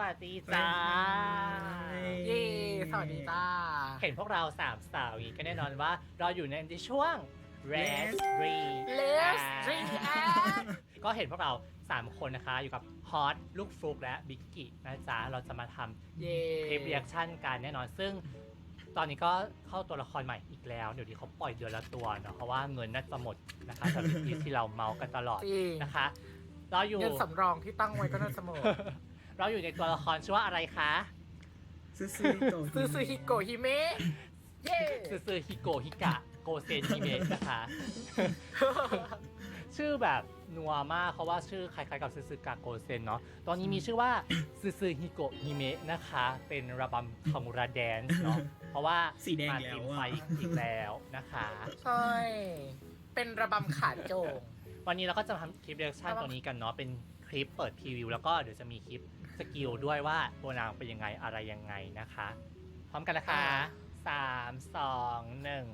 วัสดีจ้าเย้สวัสดีจ้า เห็นพวกเราสามสาวอย่างนี้ก็แน่นอนว่า เราอยู่ในช่วง Red r e Let's drink and ก็เห็นพวกเรา 3 คนนะคะ อยู่กับฮอตลูกฟลุกและบิ๊กกี้นะจ๊ะ เราจะมาทำเย้คลิปเรียกชั่นกันแน่นอนซึ่งตอนนี้ก็เข้าตัวละครใหม่อีกแล้ว เดี๋ยวนี้เขาปล่อยเดือนละตัวเนาะเพราะว่าเงินน่าจะหมดนะคะสำหรับที่ที่เราเมากันตลอดจริงนะคะ เราอยู่เงินสำรองที่ตั้งไว้ก็น่าจะหมด เราอยู่ในตัวละครชื่อว่าอะไรคะซื้อซื้อโตซื้อซื้อฮิโกะฮิเมะเย้ซอซอฮิโกะฮิกะโกเซนฮิเมะนะคะ ชื่อแบบนัวมากเพราะว่าชื่อคล้ายๆกับซึซึกะโกเซนเนาะตอนนี้มีชื่อว่าซึซึฮิโกะฮิเมะนะคะ เป็นระบำคามุระแดนซ์เนาะเพราะว่าสีแดงมาแล้ทีวมไฟอะอีกแล้วนะคะ ใช่เป็นระบำขาโจง วันนี้เราก็จะทำคลิปเรียกชั่นตัวนี้กันเนาะเป็นคลิปเปิดพรีวิวแล้วก็เดี๋ยวจะมีคลิป สกิลด้วยว่าตัวนางเป็นยังไงอะไรยังไงนะคะ พร้อมกันนะคะสามสองหนึ่ง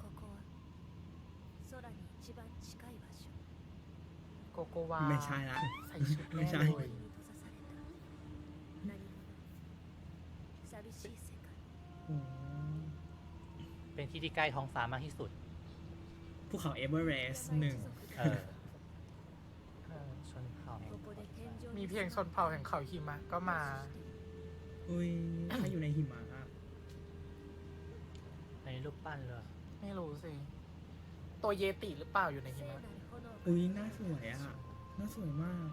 ここは空に一番近い場所 โกโกวา ไม่ใช่ละ ใส่ชุด ไม่ แน่ ใช่ เล 森 ย に閉ざされた何もない寂しい世界 โอ้ เป็นที่ที่ใกล้ท้องฟ้ามากที่สุด ภูเขาเอเวอเรสต์หนึ่งชนเผ่ามีเพียงชนเผ่าแห่งเขาหิมะก็มาอุ้ยถ้าอยู่ในหิมะอะในรูปปั้นเหรอไม่รู้สิ ตัวเยติหรือเปล่าอยู่ในหิมะอุ้ยน่าสวยอะน่าสวยมาก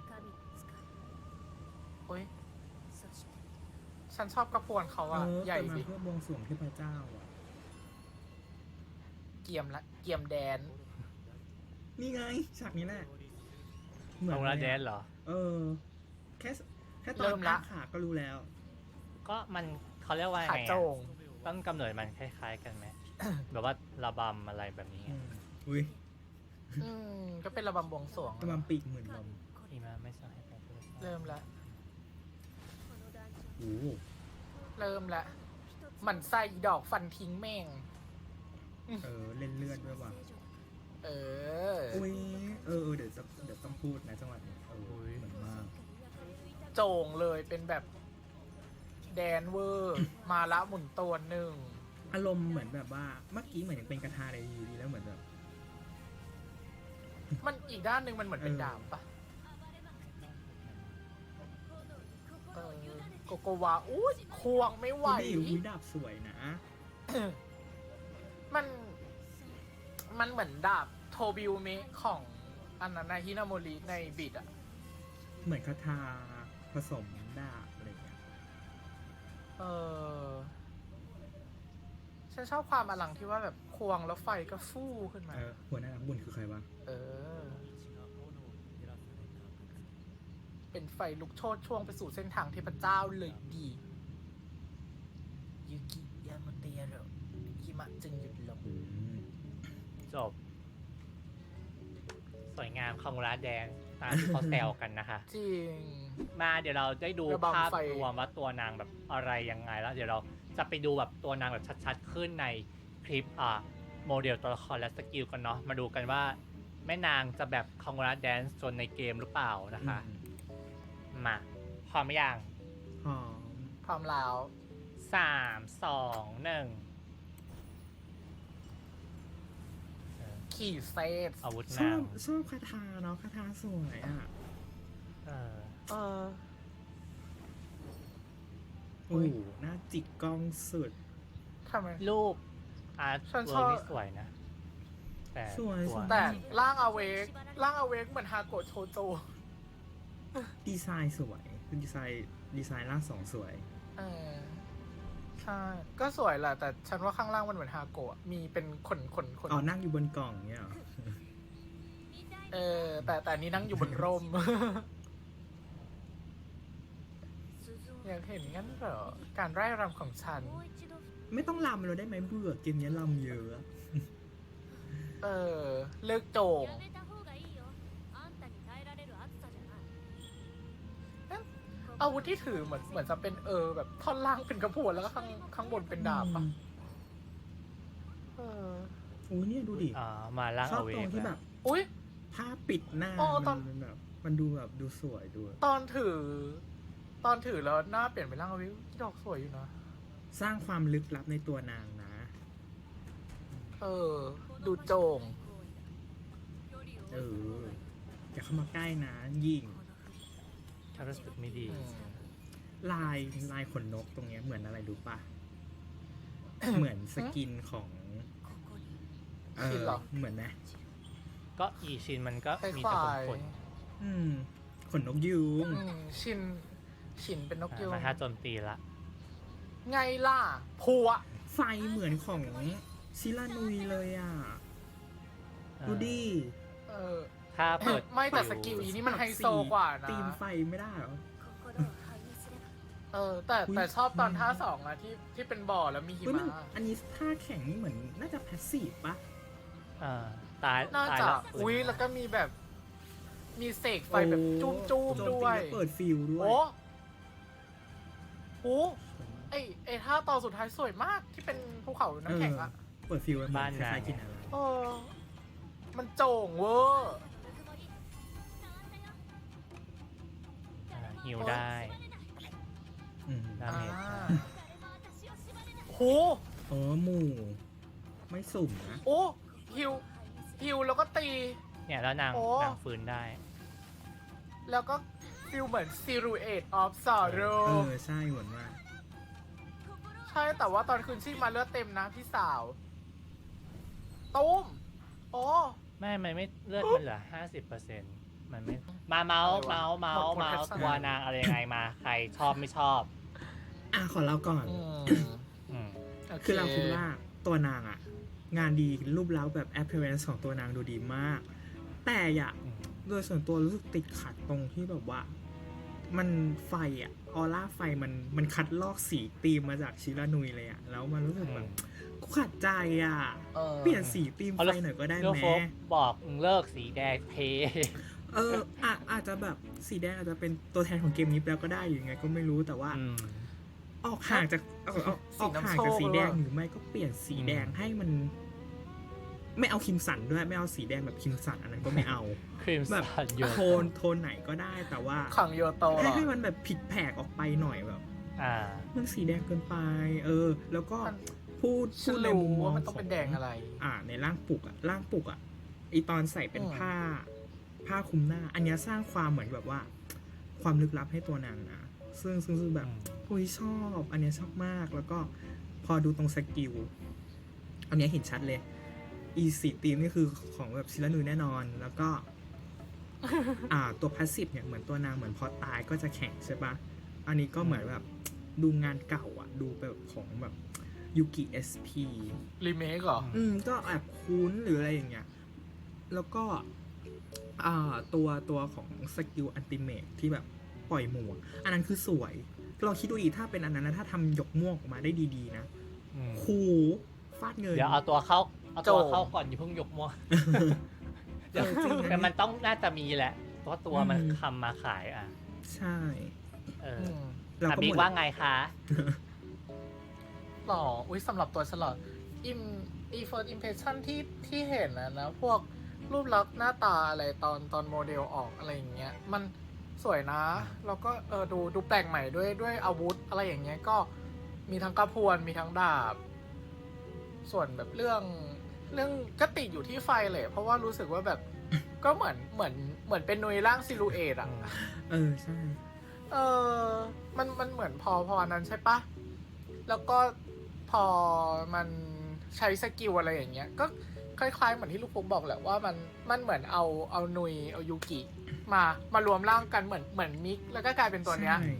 โอ้ยฉันชอบกระปวนเขาอะ ใหญ่สิเพื่อบวงสรวงเทพเจ้าอะ เกียมละเกียมแดน นี่ไงฉากนี้แหละเหมืลงละแดนเหรอ เออ แค่แค่ตอเริ่นมละ ขาก็รู้แล้ว ก็มันเขาเรียกว่าขางโจงต้นกำเนิดมันคล้าย ๆ กันไหม แบบว่าระบำอะไรแบบนี้ไงอุ้ยก็เป็นระบำบวงสรวงระบำปีกเหมือนลมอีมาไม่ให้เริ่มละ โอ้โเริ่มละหมันใส่ดอกฟันทิ้งแม่ง เออเล่นเลือดด้วยว่ะเออ อุ้ยเออเดี๋ยวจะเดี๋ยวต้องพูดนะจังหวะนี้เออเหมือนมากโจ่งเลยเป็นแบบ แดนเวอร์ มาละหมุนตัวหนึ่ง อารมณ์เหมือนแบบว่าเมื่อกี้เหมือนยังเป็นกระทาอะไรอยู่ดีแล้วเหมือนแบบมันอีกด้านหนึ่งมันเหมือนเป็นดาบปะโกโกวาอู้ยควงไม่ไหว อุ้ยดาบสวยนะ มันเหมือนดาบโทบิวเมะของอันนั้นนะฮินาโมริในบิดอะเหมือนคาทาผสมดาบอะไรอย่างเงี้ยเออฉันชอบความอลังที่ว่าแบบควงแล้วไฟก็ฟู่ขึ้นมา เออหัวหน้านักบุญคือใครวะเออ เป็นไฟลุกโชนช่วงไปสู่เส้นทางเทพเจ้าเลยดียูกิยามาเตะโรหิมะจึงหยุดลง อืม จบ สวยงามคามุระแดนตามที่เขาแซวกันนะคะ จริง มาเดี๋ยวเราได้ดูระบำภาพไฟรวมว่าตัวนางแบบอะไรยังไงแล้ว เดี๋ยวเราจะไปดูแบบตัวนางแบบชัดๆขึ้นในคลิปอ่าโมเดลตัวละครและสกิลกันเนาะมาดูกันว่า แม่นางจะแบบคามุระแดนซ์จนในเกมหรือเปล่านะคะ มาพร้อมหรือยังหอมพร้อมแล้วสามสองหนึ่ง ขี่เซตอาวุธชนาองบชอบคาทาเนาะคาทาสวยอะเออเอออุ๊โอ้ยโหหน้าจิกกล้องสุด ทำไม รูปอาร์ตฉันเวิชร์อบนี่สวยนะ แต่สวยสวย แต่ร่างอเวกร่างอเวกเหมือนฮาโกะโชโจดีไซน์สวยคือดีไซน์ดีไซน์ร่างสองสวย เออใช่ก็สวยแหละแต่ฉันว่าข้างล่างมันเหมือนฮาโกะมีเป็นขนขนขนอ๋อนั่งอยู่บนกล่องเนี่ยเหรอเออ แต่แต่นี้นั่งอยู่บนร่ม อยากเห็นงั้นเหรอ การไร่รำของฉัน ไม่ต้องลำเราได้ไหมเบื่อเกมเนี้ยลำเยอะ เออ เลิกโจง อาวุธที่ถือเหมือนเหมือนจะเป็นเออแบบท่อนล่างเป็นกระพวนแล้วก็ข้างข้างบนเป็นดาบปะเอออโอ้ยเนี่ยดูดิอ่ามาล่างชอบเอาเวตรงกที่แบบอุ้ย ผ้าปิดหน้าอ๋อตอน มันแบบมันดูแบบดูสวยดูตอนถือ ตอนถือแล้วหน้าเปลี่ยนเป็นร่างเอาไว้ดอกสวยอยู่นะสร้างความลึกลับในตัวนางนะ เออ ดูโจง เอออย่าเข้ามาใกล้นะยิง ถ้ารู้สึกไม่ดีอืมลายลายขนนกตรงเนี้ยเหมือนอะไรรู้ปะ เหมือนสกินของเอชินอเหรอเหมือนนะก็อีชินมันก็คล้ายมีคแต่วาขนยขนอืมขนนกยูงอืมชิน ชินเป็นนกยูงมาถ้าโจมตีละ ไงล่ะพัวไฟเหมือนของซิลานุยเลยอะ ดูดิ เออ ถ้าเปิดไม่แต่สกิลอีนี่มันไฮโซกว่านะตีมไฟไม่ได้เหรอเออ แต่อุ๊ยแต่ชอบตอนท่าสองอะที่ที่เป็นบ่อแล้วมีหิเฮ้ยมันมะอันนี้ท่าแข่งนี่เหมือนน่าจะแพสซีฟปะอ่าตายน่าตายจะแล้วอุ้ยแล้วก็มีแบบ มีเสกไฟแบบจุ้มจุ้มโจๆตีด้วยแล้เปิดฟิลด้วยโอ้โหไอไอท่าตอนสุดท้ายสวยมากที่เป็นภูเขาน้ำแข็งอะเปิดฟิลมันเหมือนคล้ายๆกินอะไรเออมันโจ่งเวอร์ ฮิวได้อืมดาอ่าเมจโหเออหมู่ไม่สุ่มนะ โอ้ฮิวฮิวแล้วก็ตี เนี่ยแล้วนางโอ้ นางฟื้นได้ แล้วก็ฟิลเหมือน Silhouette of Sorrow เออใช่เหมือนว่า ใช่แต่ว่าตอนคืนชีพมาเลือดเต็มนะพี่สาวตุ้มโอ้ ไม่ มันไม่เลือดมันเหลือห้าสิบเปอร์เซ็นต์ มันไม่มาเมาส์อะไรเมาส์วะเมาส์หมดเมาส์หมดตัวนางอะไรยังไงมา ใครชอบไม่ชอบ อะขอเราก่อน อืมอืมโคือเราคิดว่าตัวนางอะ งานดีรูปเล้าแบบ appearance ของตัวนางดูดีมาก แต่อย่าอืมโดยส่วนตัวรู้สึกติดขัดตรงที่แบบว่า มันไฟอะออร่าไฟมันมันคัดลอกสีตีมมาจากชิรานุยเลยอะ แล้วมันรู้สึกแบบกูขัดใจอะออเปลี่ยนสีตีมเอาไฟแล้วหน่อยก็ได้เรื่องไหมโฟกบอกมึงเลิกสีแดงเพ เอออะอาจจะแบบสีแดงอาจจะเป็นตัวแทนของเกมนี้ไปแล้วก็ได้อยู่ยังไงก็ไม่รู้แต่ว่า อืม ออกห่างจากออกออกออกห่างจากสีแดงหรือไม่ก็เปลี่ยนสีแดงให้มัน ไม่เอาคิมสันด้วยไม่เอาสีแดงแบบคิมสันอันนั้นก็ไม่เอา ครีมแบบสันเยอะโทนโทนไหนก็ได้แต่ว่าขังโยโตเหรให้อ ให้มันแบบผิดแผกออกไปหน่อยแบบ อ่า มันสีแดงเกินไป เออ แล้วก็มัน พูดฉัพูนดในรู้มุมมองว่ามันต้องเป็นแดงอะไร อ่า ในร่างปลุกอะร่างปลุกอะไอตอนใส่เป็นอืม ผ้า ผ้าคลุมหน้า อันเนี้ยสร้างความเหมือนแบบว่า ความลึกลับให้ตัวนางนะซึ่งซึ่งซึ่งแบบอืมอุ้ยชอบ อันเนี้ยชอบมากแล้วก็พอดูตรงสกิลอันเนี้ยเห็นชัดเลยอีสีตีมนี่คือของแบบซิลานูแน่นอน แล้วก็ อ่าตัวพาสซีฟเนี่ยเหมือนตัวนางเหมือนพอตายก็จะแข็งใช่ปะอันนี้ก็เหมือนแบบดูงานเก่าอะ ดูแบบของแบบยูกิเอสพีรีเมคเหรอ อืม ก็แอบคุ้นหรืออะไรอย่างเงี้ย แล้วก็อ่า ตัวตัวของสกิลอันติเมทที่แบบปล่อยหมวก อันนั้นคือสวยลองคิดดูอีกถ้าเป็นอันนั้นนะถ้าทำหยกม่วงออกมาได้ดีๆนะอืมคูฟาดเงิน เดี๋ยวเอาตัวเข้าเอาตัวโจเข้าก่อนอย่าเพิ่งยกมั่วเออจริงนะแต่มันต้องน่าจะมีแหละเพราะตัวมันอืมทำมาขายอะ ใช่ เอออืมเราอะก็บิ๊กหมดว่าไงคะหล่ออุ้ยสำหรับตัวฉลอดอิมอีเฟิร์สอิมเพรสชั่นที่ที่เห็นนะนะ พวก รูปลักษณ์หน้าตาอะไรตอนตอนโมเดลออกอะไรอย่างเงี้ยมันสวยนะ แล้วก็เออดูดูแปลกใหม่ด้วยด้วยอาวุธอะไรอย่างเงี้ยก็มีทั้งกระพวนมีทั้งดาบ ส่วนแบบเรื่องเรื่องก็ติดอยู่ที่ไฟเลย เพราะว่ารู้สึกว่าแบบ ก็เหมือนเหมือนเหมือนเป็นนุยร่างซิลูเอตอะเออใช่เออมันมันเหมือนพอพอนั้นใช่ปะแล้วก็พอมันใช้สกิลอะไรอย่างเงี้ย ก็ คล้ายๆเหมือนที่ลูกปุ๊กบอกแหละว่ามันมันเหมือนเอาเอานุยเอายูกิมามารวมร่างกันเหมือนเหมือนมิกแล้วก็กลายเป็นตัวเนี้ยใช่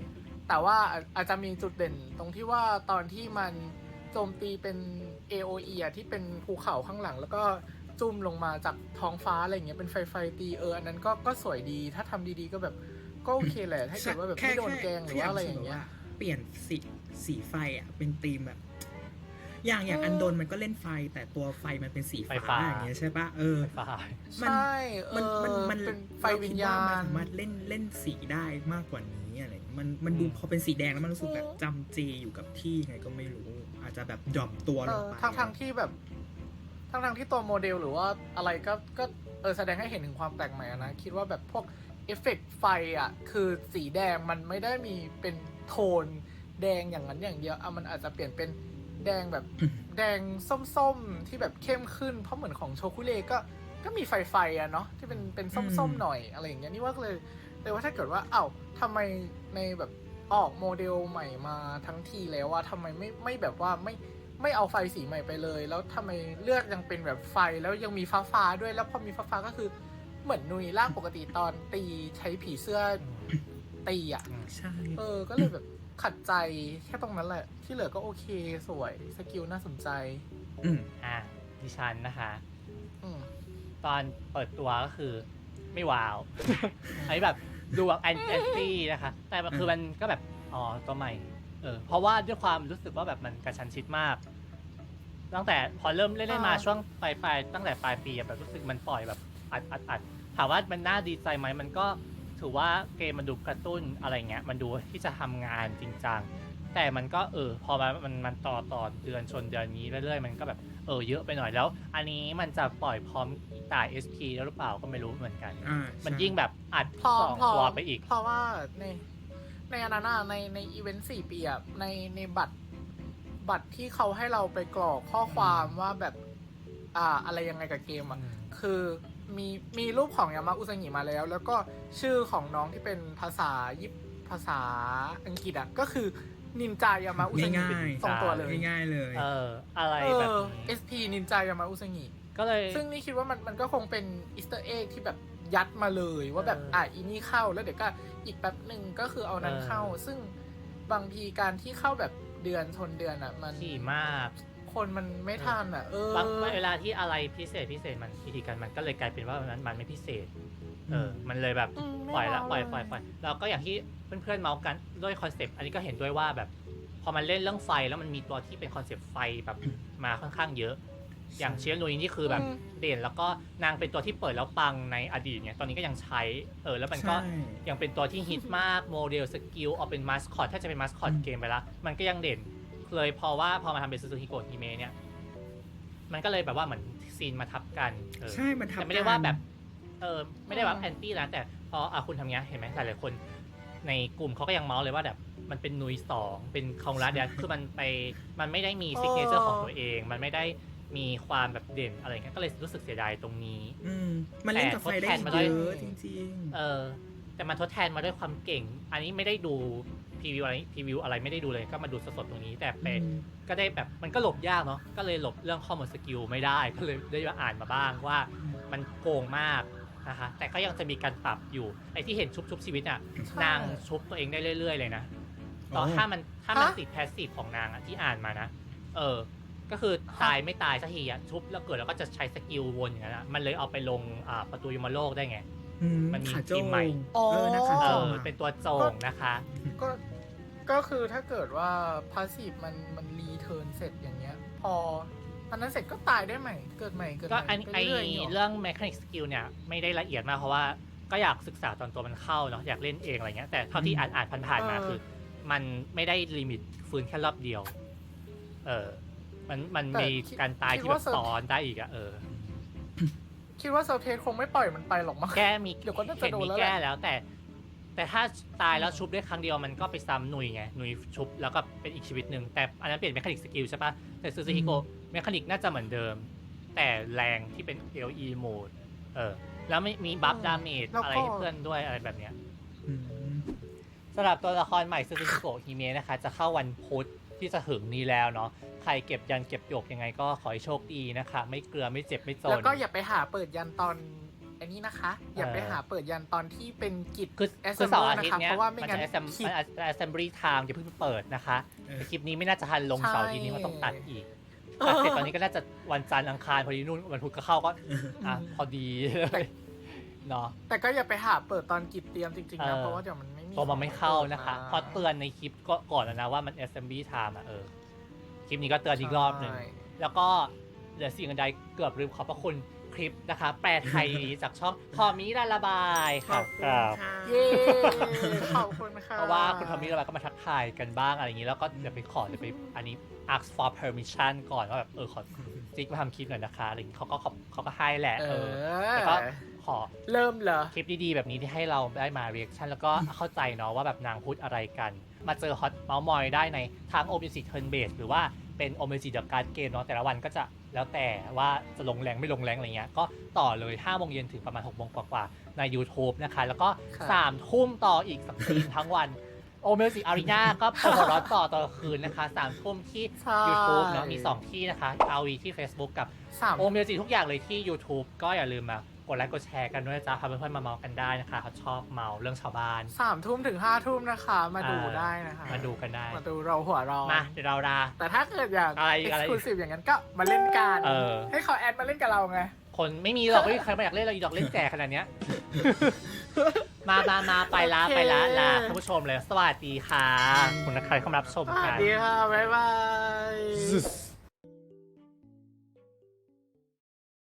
แต่ว่าอาอาจจะมีจุดเด่นตรงที่ว่าตอนที่มันโจมตีเป็น AOE อะที่เป็นภูเขาข้างหลัง แล้วก็จุ่มลงมาจากท้องฟ้าอะไรอย่างเงี้ยเป็นไฟไฟตีเอออันนั้นก็ก็สวยดีถ้าทำดีๆก็แบบก็โอเคแหละถ้าเกิดว่าแบบไม่โดนแกล้งหรือว่าอะไรอย่างเงี้ย เปลี่ยนสีสีไฟอะเป็นธีมแบบ อย่างอย่างเอออัอันโดนมันก็เล่นไฟ แต่ตัวไฟมันเป็นสีไฟฟ้าฟ้า อย่างเงี้ยใช่ปะเออฝ่ายมันใช่เอมันอมันมันเป็นไฟวิญเรคิดญามันณสามารถเล่นเล่นสีได้มากกว่านี้อะไรอย่างเงี้ยมันมันดูพอเป็นสีแดงแล้วมันรู้สึกแบบจำเจอยู่กับที่ไงก็ไม่รู้ อาจจะแบบหย่อมตัวเอลงอไป ทั้งทั้งที่แบบทั้งทางๆที่ตัวโมเดลหรือว่าอะไรก็ก็เออแสดงให้เห็นถึงความแปลกใหม่อะนะ คิดว่าแบบพวกเอฟเฟกต์ไฟอะ คือสีแดงมันไม่ได้มีเป็นโทนแดงอย่างนั้นอย่างเดียวอะมันอาจจะเปลี่ยนเป็น แดงแบบแดงส้มๆ ที่แบบเข้มขึ้น เพราะเหมือนของโชคุเลก็ก็มีไฟไฟๆอะเนาะที่เป็นเป็นส้มอืมๆหน่อยอะไรอย่างเงี้ยนี่ว่าก็เลยเลยว่าถ้าเกิดว่าเอ้าทำไมในแบบออกโมเดลใหม่มาทั้งทีแล้วว่าทำไมไม่ไม่แบบว่าไม่ไม่เอาไฟสีใหม่ไปเลย แล้วทำไมเลือกยังเป็นแบบไฟแล้วยังมีฟ้าฟ้าๆด้วยแล้วพอมีฟ้าฟ้าๆก็คือเหมือนนุยล่างปกติตอนตีใช้ผีเสื้อตีอะใช่เออก็เลยแบบ ขัดใจแค่ตรงนั้นแหละ ที่เหลือก็โอเคสวยสกิลน่าสนใจ อืมอะดิฉันนะคะ อืมตอนเปิดตัวก็คือไม่ว้าว อันนี้แบบดูแบบแอนแอนตี้นะคะ แต่มันคือมันก็แบบ อ๋อ ตัวใหม่ เออ เพราะว่าด้วยความรู้สึกว่าแบบมันกระชันชิดมาก ตั้งแต่พอเริ่มเล่นๆมาอ่าช่วงปลายปลายๆตั้งแต่ปลายปีอะแบบรู้สึกมันปล่อยแบบอัดอัดอัดถามว่ามันน่าดีใจไหมมันก็ ถือว่าเกมมันดูกระตุ้นอะไรเงี้ยมันดูที่จะทำงานจริงจังแต่มันก็เออพอมันมันมันต่อต่อเดือนชนเดือนนี้เรื่อยๆ มันก็แบบเออเยอะไปหน่อยแล้ว อันนี้มันจะปล่อยพร้อมต่าย SP แล้วหรือเปล่าก็ไม่รู้เหมือนกันอ่ามันใช่ยิ่งแบบอัดพอสองพอตัวไปอีก เพราะว่าในในอันนั้นอะในในอีเวนต์สี่ปีอะในในบัตรบัตรที่เขาให้เราไปกรอกข้อความว่าแบบ อ่าอะไรยังไงกับเกมอะคือ มีมีรูปของยามาอุซังิมาแล้ว แล้วก็ชื่อของน้องที่เป็นภาษาญี่ปุ่นภาษาอังกฤษอะก็คือนินจายามาอุซังิง่ายๆสองตัวเลยง่ายๆเลยเออ อะไรเอแบบอ นี้ SP นินจายามาอุซังิก็เลย ซึ่งนี่คิดว่ามันมันก็คงเป็นอีสเตอร์เอ็กที่แบบยัดมาเลยว่าแบบเอออ่อะอีนี่เข้าแล้วเดี๋ยวก็อีกแป๊บหนึ่งก็คือเอานั้นเออ เข้า ซึ่งบางทีการที่เข้าแบบเดือนชนเดือนอะ มันถี่มาก คนมันไม่ทันอะ เออบางเวลาที่อะไรพิเศษพิเศษมันพิธีกันมันก็เลยกลายเป็นว่ามันมันไม่พิเศษ เออ มันเลยแบบอืมไม่ปล่อยละว้าวปล่อยเลยปล่อยปล่อยแล้วก็อย่างที่เพื่อนๆเมาส์กันด้วยคอนเซปต์อันนี้ก็เห็นด้วยว่าแบบ พอมันเล่นเรื่องไฟแล้วมันมีตัวที่เป็นคอนเซปต์ไฟแบบมาค่อนข้างเยอะ อย่างเชียร์ลุยนี่คือแบบอืมเด่นแล้วก็นางเป็นตัวที่เปิดแล้วปังในอดีตเนี่ยตอนนี้ก็ยังใช้เออแล้วมันก็ใช่ยังเป็นตัวที่ฮิตมากโมเดลสกิลเอาเป็นมาสคอตถ้าจะเป็นมาสคอตอืมเกมไปแล้วมันก็ยังเด่น เลยพอว่าพอมาทำเป็นซูซูฮิโกะฮิเมะเนี่ย มันก็เลยแบบว่าเหมือนซีนมาทับกันเออใช่มันทำแต่ไม่ได้ว่าแบบกันเออไม่ได้ว่าอืมแอนตี้นะแต่พออะคุณทำเงี้ยเห็นไหมหลายๆคน ในกลุ่มเขาก็ยังเมาส์เลยว่าแบบมันเป็นนุยสองเป็นคองรัดเดียคือมันไปมันไม่ได้มีซิกเนเจอร์ของตัวเอง มันไม่ได้มีความแบบเด่นอะไรเงี้ยก็เลยรู้สึกเสียดายตรงนี้ อืมมันเล่นกับไฟได้แต่ทดแทนมาด้วยเยอะจริงเออแต่มันทดแทนมาด้วยความเก่ง อันนี้ไม่ได้ดู พรีวิวอะไรพรีวิวอะไรไม่ได้ดูเลยก็มาดูสดๆตรงนี้ แต่ๆเป็นอืมก็ได้แบบมันก็หลบยากเนาะก็เลยหลบเรื่องข้อมูลสกิลไม่ได้ ก็เลยได้มาอ่านมาบ้างว่า มันโกงมากนะคะแต่ก็ยังจะมีการปรับอยู่ไอ้ที่เห็นชุบชุบชีวิตอะใช่นางชุบตัวเองได้เรื่อย ๆ เลยนะต่อถ้ามันถ้ามันฮะติดแพสซีฟของนางอะที่อ่านมานะเออก็คือตายไม่ตายสักทีอะชุบแล้วเกิดแล้วก็จะใช้สกิลวนอย่างนั้นอะมันเลยเอาไปลงอ่าประตูยมโลกได้ไง อืมันมีขาโจทีมใหม่อ๋อเออนะขาเอโจออะเป็นตัวโจงนะคะ ก็ก็คือถ้าเกิดว่าพาสซีฟมันมันรีเทิร์นเสร็จอย่างเงี้ย พออันนั้นเสร็จก็ตายได้ใหม่ เกิดใหม่เกิดใหก็ม่อันไปไอเรื่อยๆนี่หรอเรื่อง mechanic skill เนี่ยไม่ได้ละเอียดมากเพราะว่าก็อยากศึกษาตอนตัวมันเข้าเนาะอยากเล่นเองอะไรเงี้ยแต่เท่าที่อ่านอ่านผ่านๆมาเออคือ มันไม่ได้ลิมิตฟื้นแค่รอบเดียว เออ มันมันแต่มีคิดการตายคิดที่แบว่าบเซอร์ซ้อนได้อีกอะเออ คิดว่าเซอร์เพสคงไม่ปล่อยมันไปหรอกมั้ง แก้มีเดี๋ยวก็น่าจะเห็นโดนมีแล้วแหละ แก้แล้วแต่ แต่ถ้าตายแล้วชุบได้ครั้งเดียวมันก็ไปซ้ำหนุยไงหนุยชุบแล้วก็เป็นอีกชีวิตหนึ่งแต่อันนั้นเปลี่ยนเมคานิกสกิลใช่ปะแต่ซูซูฮิโกเมคานิกน่าจะเหมือนเดิม แต่แรงที่เป็น LE โหมดเออแล้วไม่มีบัฟอืมดาเมจแล้วก็ อะไรให้เพื่อนด้วยอะไรแบบเนี้ยอืมสำหรับตัวละครใหม่ซูซูฮิโกฮิเมะนะคะ จะเข้าวันพุธที่จะถึงนี้แล้วเนาะ ใครเก็บยันเก็บหยกยังไงก็ขอให้โชคดีนะคะ ไม่เกลือไม่เจ็บไม่จน แล้วก็อย่าไปหาเปิดยันตอนอันนี้นะคะ อย่าไปเออหาเปิดยันตอนที่เป็นกิจคือ Assembler คือเสาร์อาทิตย์เนี้ยนะคะเพราะว่าไม่มันงั้นจะ assem- คลิปมัน assembly time อย่าเพิ่งเปิดนะคะเออแต่คลิปนี้ไม่น่าจะทันลงใช่เสาร์อาทิตย์นี้มันต้องตัดอีกตัดเสร็จตอนนี้ก็น่าจะวันจันทร์อังคารพอดีนู่นวันพุธก็เข้าก็อะพอดีเลยเนาะแต่ก็อย่าไปหาเปิดตอนกิจเตรียมจริงๆนะเออเพราะว่าเดี๋ยวมันไม่มีตัวมันไม่เข้านะคะปิดมเพอเตือนในคลิปก็ก่อนแล้วนะว่ามัน assembly time อะเออค ลิปนี้ก็เตือนอีกรอบหนึ่งใช่แล้วก็เหลือสิ่งอื่นใดเกือบลืมขอบพระคุณคลิปนะคะ แปลไทยจากช่องทอมิละระบายค่ะครับเย้ขอบคุณค่ะเพราะว่าคุณทอมมี่เราก็มาทักทายกันบ้างอะไรอย่างนี้ แล้วก็เดี๋ยวไปขอเดี๋ยวไปอันนี้ ask for permission ก่อนว่าแบบเออขอจิ๊กมาทำคลิปหน่อยนะคะอะไรอย่างนี้เขาก็ขอบเขาก็ให้แหละเอเออ อ แล้วก็ข อเริ่มเหรอคลิปดีๆ แบบนี้ที่ให้เราได้มา reaction แล้วก็เข้าใจเนาะว่าแบบนางพูดอะไรกัน มาเจอฮอตเมาส์มอยได้ในทาง o m ิ Turn Base หรือว่าเป็น o m ิ The Card Game เนาะแต่ละวันก็จะแล้วแต่ว่าจะลงแรงไม่ลงแรงอะไรเงี้ยก็ต่อเลย5โมงเย็นถึงประมาณ6โมงกว่าๆใน YouTube นะคะ แล้วก็ครับ3ทุ่มต่ออีกสักทีทั้งวันโอเมสิอารีนาก็เปิดหัวเร้อนต่อตอนกลางคืนนะคะ3ทุ่มที่ใช่ YouTube เนาะมี 2 ที่นะคะ RV ที่ Facebook กับสามโอเมจิทุกอย่างเลยที่ YouTube ก็อย่าลืมมาก ดไลค์กดแชร์กันด้วยนะจ๊ะพาเพื่อนๆมาเมากันได้นะคะเขาชอบเมาเรื่องชาวบ้าน สามทุ่มถึงห้าทุ่มนะคะ มาดูอ่าได้นะคะ มาดูกันได้ มาดูเราหัวเร้อนมาเดี๋ยวเราลา แต่ถ้าเกิดอยากอะไรเอ็กอะไรซ์คลูซีฟอย่างนั้นก็มาเล่นกันเออ ให้เขาแอดมาเล่นกับเราไง คนไม่มีหรอกไม่มีใครมาอยากเล่นเราอีดอกเล่นแจกขนาดเนี้ย มามามาไปละโอเค ไปละลาท่านผู้ชมเลย สวัสดีค่ะขอบคุณนะคะที่เข้ามารับชมสวักัสนดีค่ะ บ๊ายบาย